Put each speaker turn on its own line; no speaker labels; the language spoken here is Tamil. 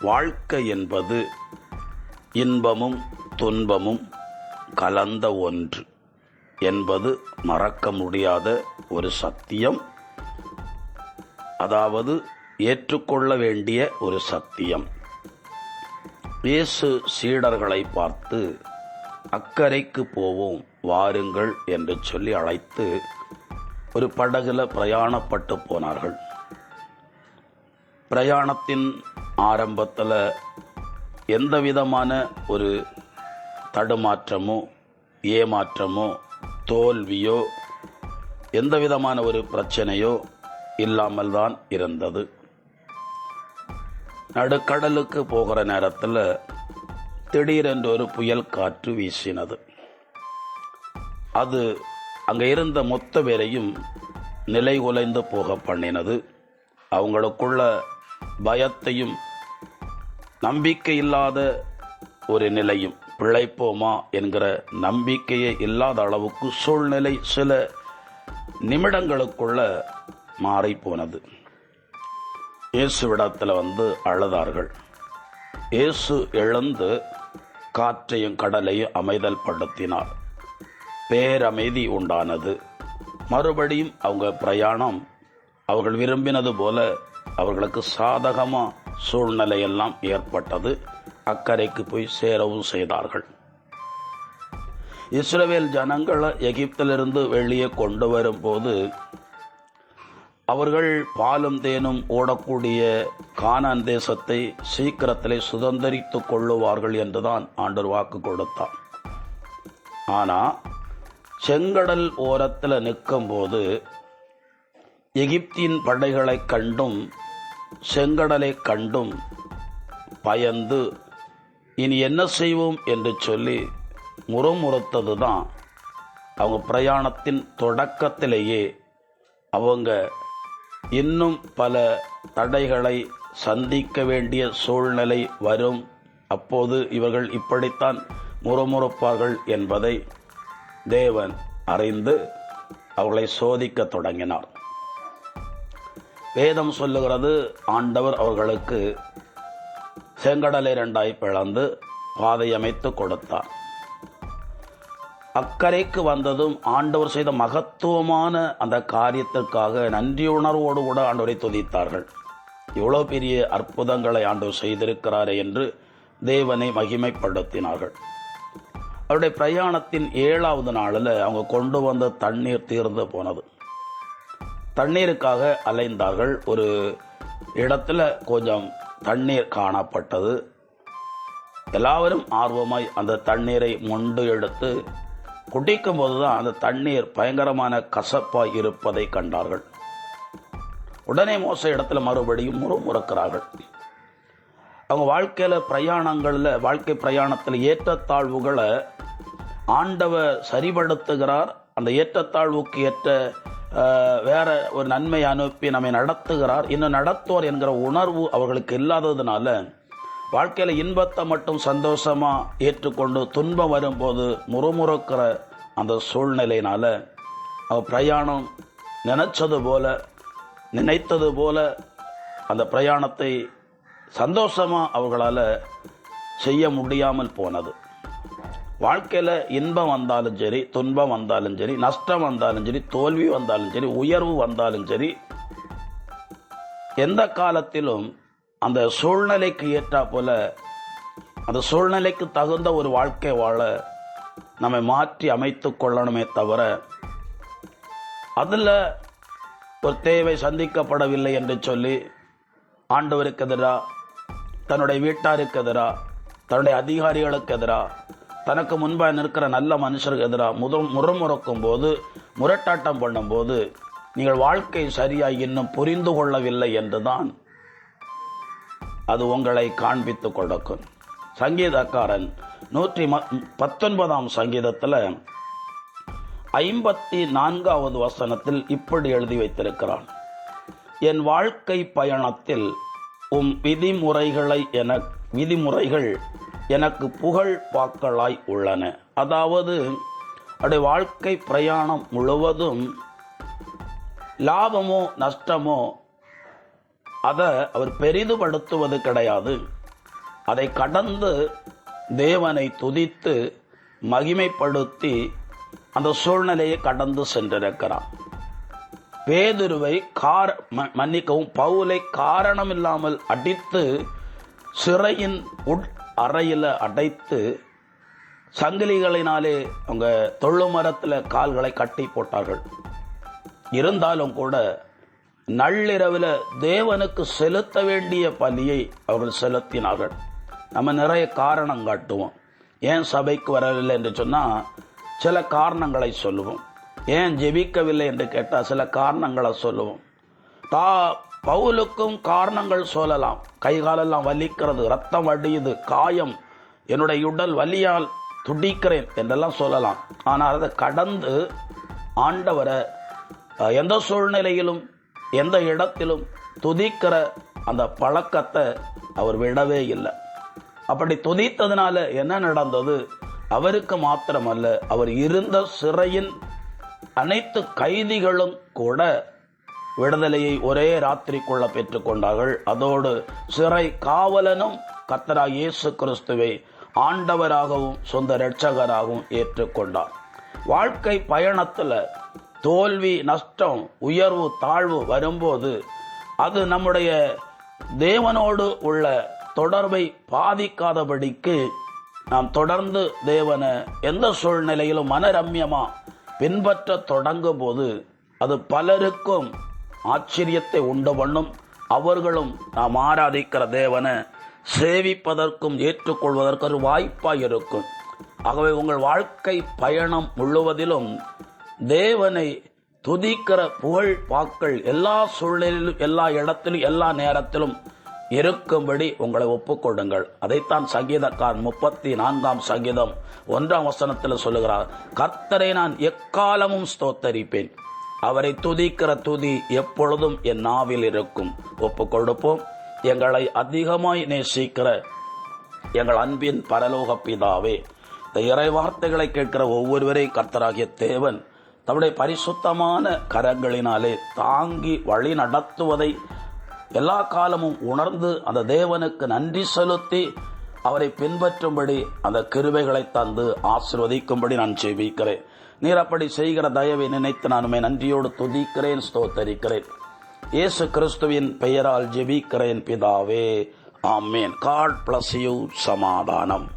வாழ்க்கை என்பது இன்பமும் துன்பமும் கலந்த ஒன்று என்பது மறக்க முடியாத ஒரு சத்தியம். அதாவது ஏற்றுக்கொள்ள வேண்டிய ஒரு சத்தியம். இயேசு சீடர்களை பார்த்து அக்கறைக்கு போவோம் வாருங்கள் என்று சொல்லி அழைத்து ஒரு படகுல பிரயாணப்பட்டு போனார்கள். பிரயாணத்தின் ஆரம்பத்தில் எந்த விதமான ஒரு தடுமாற்றமோ ஏமாற்றமோ தோல்வியோ எந்த விதமான ஒரு பிரச்சனையோ இல்லாமல் தான் இருந்தது. நடுக்கடலுக்கு போகிற நேரத்தில் திடீரென்று ஒரு புயல் காற்று வீசினது. அது அங்கே இருந்த மொத்த பேரையும் நிலை குலைந்து போக பண்ணினது. அவங்களுக்குள்ள பயத்தையும் நம்பிக்கை இல்லாத ஒரு நிலையும். பிழைப்போமா என்கிற நம்பிக்கையே இல்லாத அளவுக்கு சூழ்நிலை சில நிமிடங்களுக்குள்ள மாறி போனது இயேசுவிடத்தில் வந்து அழுதார்கள். இயேசு எழுந்து காற்றையும் கடலையும் அமைதல் படுத்தினார் பேரமைதி உண்டானது. மறுபடியும் அவங்க பிரயாணம் அவர்கள் விரும்பினது போல அவர்களுக்கு சாதகமாக சூழ்நிலை எல்லாம் ஏற்பட்டது. அக்கறைக்கு போய் சேரவும் செய்தார்கள். இஸ்ரவேல் ஜனங்களை எகிப்திலிருந்து வெளியே கொண்டு வரும்போது அவர்கள் பாலும் தேனும் ஓடக்கூடிய கானான் தேசத்தை சீக்கிரத்திலே சுதந்திரித்துக் கொள்ளுவார்கள் என்றுதான் ஆண்டர் வாக்கு கொடுத்தார். ஆனால் செங்கடல் ஓரத்தில் நிற்கும்போது எகிப்தின் படைகளை கண்டும் செங்கடலை கண்டும் பயந்து இனி என்ன செய்வோம்? என்று சொல்லி முறமுறுத்தது தான் அவங்க பிரயாணத்தின் தொடக்கத்திலேயே அவங்க இன்னும் பல தடைகளை சந்திக்க வேண்டிய சூழ்நிலை வரும். அப்போது இவர்கள் இப்படித்தான் முறுமுறுப்பார்கள் என்பதை தேவன் அறிந்து அவர்களை சோதிக்க தொடங்கினார். வேதம் சொல்லுகிறது ஆண்டவர் அவர்களுக்கு செங்கடலை இரண்டாய் பிளந்து பாதை அமைத்து கொடுத்தார். அக்கறைக்கு வந்ததும் ஆண்டவர் செய்த மகத்துவமான அந்த காரியத்திற்காக நன்றியுணர்வோடு கூட ஆண்டவரை துதித்தார்கள். இவ்வளோ பெரிய அற்புதங்களை ஆண்டவர் செய்திருக்கிறாரே என்று தேவனை மகிமைப்படுத்தினார்கள். அவருடைய பிரயாணத்தின் ஏழாவது நாளில் அவங்க கொண்டு வந்த தண்ணீர் தீர்ந்து போனது. தண்ணீருக்காக அலைந்தார்கள். ஒரு இடத்துல கொஞ்சம் தண்ணீர் காணப்பட்டது. எல்லாவரும் ஆர்வமாய் அந்த தண்ணீரை மொண்டு எடுத்து குடிக்கும் போதுதான் அந்த தண்ணீர் பயங்கரமான கசப்பாய் இருப்பதை கண்டார்கள். உடனே மோச இடத்துல மறுபடியும் முறுமுறுக்கிறார்கள் அவங்க வாழ்க்கையில் பிரயாணங்களில் வாழ்க்கை பிரயாணத்தில் ஏற்றத்தாழ்வுகளை ஆண்டவர் சரிபடுத்துகிறார் அந்த ஏற்றத்தாழ்வுக்கு ஏற்ற வேற ஒரு நன்மை அனுப்பி நம்மை நடத்துகிறார். இன்னும் நடத்துவார் என்கிற உணர்வு அவர்களுக்கு இல்லாததுனால வாழ்க்கையில் இன்பத்தை மட்டும் சந்தோஷமா ஏற்றுக்கொண்டு துன்பம் வரும்போது முறுமுறுக்கிற அந்த சூழ்நிலையினால் அவ பிரயாணம் நினைச்சது போல நினைத்தது போல அந்த பிரயாணத்தை சந்தோஷமா அவர்களால் செய்ய முடியாமல் போனது. வாழ்க்கையில இன்பம் வந்தாலும் சரி துன்பம் வந்தாலும் சரி நஷ்டம் வந்தாலும் சரி தோல்வி வந்தாலும் சரி உயர்வு வந்தாலும் சரி எந்த காலத்திலும் அந்த சூழ்நிலைக்கு ஏற்றா போல அந்த சூழ்நிலைக்கு தகுந்த ஒரு வாழ்க்கை வாழ நம்மை மாற்றி அமைத்து கொள்ளணுமே தவிர அதில் ஒரு தேவை சந்திக்கப்படவில்லை என்று சொல்லி ஆண்டவருக்கு எதிராக தன்னுடைய வீட்டாருக்கு எதிராக தன்னுடைய அதிகாரிகளுக்கு எதிராக தனக்கு முன்பாக நிற்கிற நல்ல மனுஷருக்கு எதிராக முத முறமுறக்கும் போது முரட்டாட்டம் பண்ணும்போது நீங்கள் வாழ்க்கை சரியாக இன்னும் புரிந்து கொள்ளவில்லை என்றுதான் அது உங்களை காண்பித்து கொடுக்கும் சங்கீதக்காரன் நூற்றி ம- பத்தொன்பதாம் சங்கீதத்தில் ஐம்பத்தி நான்காவது வசனத்தில் இப்படி எழுதி வைத்திருக்கிறான். என் வாழ்க்கை பயணத்தில் உம் விதிமுறைகளை என விதிமுறைகள் எனக்கு புகழ் பாக்களாய் உள்ளன. அதாவது அவருடைய வாழ்க்கை பிரயாணம் முழுவதும் லாபமோ நஷ்டமோ அதை அவர் பெரிதுபடுத்துவது கிடையாது. அதை கடந்து தேவனை துதித்து மகிமைப்படுத்தி அந்த சூழ்நிலையை கடந்து சென்றிருக்கிறார். பேதுருவை கார ம- மன்னிக்கவும் பவுலை காரணம் இல்லாமல் அடித்து சிறையின் உட் அறையில் அடைத்து சங்கிலிகளினாலே அவங்க தொழு மரத்தில் கால்களை கட்டி போட்டார்கள். இருந்தாலும் கூட நள்ளிரவில் தேவனுக்கு செலுத்த வேண்டிய பலியை அவர்கள் செலுத்தினார்கள். நம்ம நிறைய காரணம் காட்டுவோம். ஏன் சபைக்கு வரவில்லை என்று சொன்னால் சில காரணங்களை சொல்லுவோம். ஏன் ஜெபிக்கவில்லை என்று கேட்டால் சில காரணங்களை சொல்லுவோம். தா பவுலுக்கும் காரணங்கள் சொல்லலாம். கை காலெல்லாம் வலிக்கிறது ரத்தம் வடியுது காயம். என்னுடைய உடல் வலியால் துடிக்கிறேன் என்றெல்லாம் சொல்லலாம். ஆனால் அதை கடந்து ஆண்டவரை எந்த சூழ்நிலையிலும் எந்த இடத்திலும் துதிக்கிற அந்த பழக்கத்தை அவர் விடவே இல்லை. அப்படி துதித்ததுனால என்ன நடந்தது? அவருக்கு மாத்திரமல்ல அவர் இருந்த சிறையின் அனைத்து கைதிகளும் கூட விடுதலையை ஒரே ராத்திரிக்குள்ள பெற்றுக்கொண்டார்கள். அதோடு சிறை காவலனும் கத்தரா இயேசு கிறிஸ்துவை ஆண்டவராகவும் சொந்த இரட்சகராகவும் ஏற்றுக்கொண்டார். வாழ்க்கை பயணத்தில் தோல்வி நஷ்டம் உயர்வு தாழ்வு வரும்போது அது நம்முடைய தேவனோடு உள்ள தொடர்பை பாதிக்காதபடிக்கு நாம் தொடர்ந்து தேவனை எந்த சூழ்நிலையிலும் மனரம்யமாக பின்பற்ற தொடங்கும் போது அது பலருக்கும் ஆச்சரியத்தை உண்டு பண்ணும். அவர்களும் நாம் ஆராதிக்கிற தேவனை சேவிப்பதற்கும் ஏற்றுக்கொள்வதற்கு ஒரு வாய்ப்பாக இருக்கும். ஆகவே உங்கள் வாழ்க்கை பயணம் முழுவதிலும் தேவனை துதிக்கிற புகழ் பாக்கள் எல்லா சூழ்நிலையிலும் எல்லா இடத்திலும் எல்லா நேரத்திலும் இருக்கும்படி உங்களை ஒப்புக்கொள்ளுங்கள். அதைத்தான் சங்கீதக்கார் முப்பத்தி நான்காம் சங்கீதம் ஒன்றாம் வசனத்தில் சொல்லுகிறார். கர்த்தரை நான் எக்காலமும் ஸ்தோத்தரிப்பேன். அவரை துதிக்கிற துதி எப்பொழுதும் என் நாவில் இருக்கும். ஒப்பு கொடுப்போம். எங்களை அதிகமாய் நேசிக்கிற எங்கள் அன்பின் பரலோக பிதாவே இந்த இறை வார்த்தைகளை கேட்கிற ஒவ்வொருவரையும் கர்த்தராகிய தேவன் தம்முடைய பரிசுத்தமான கரங்களினாலே தாங்கி வழி நடத்துவதை எல்லா காலமும் உணர்ந்து அந்த தேவனுக்கு நன்றி செலுத்தி அவரை பின்பற்றும்படி அந்த கிருவைகளை தந்து ஆசிர்வதிக்கும்படி நான் ஜெபிக்கிறேன். நீர் அப்படி செய்கிற தயவை நினைத்து நானுமே நன்றியோடு துதிக்கிறேன் ஸ்தோத்தரிக்கிறேன். இயேசு கிறிஸ்துவின் பெயரால் ஜெபிக்கிறேன் பிதாவே. ஆமேன். காட் பிளஸ் யூ சமாதானம்.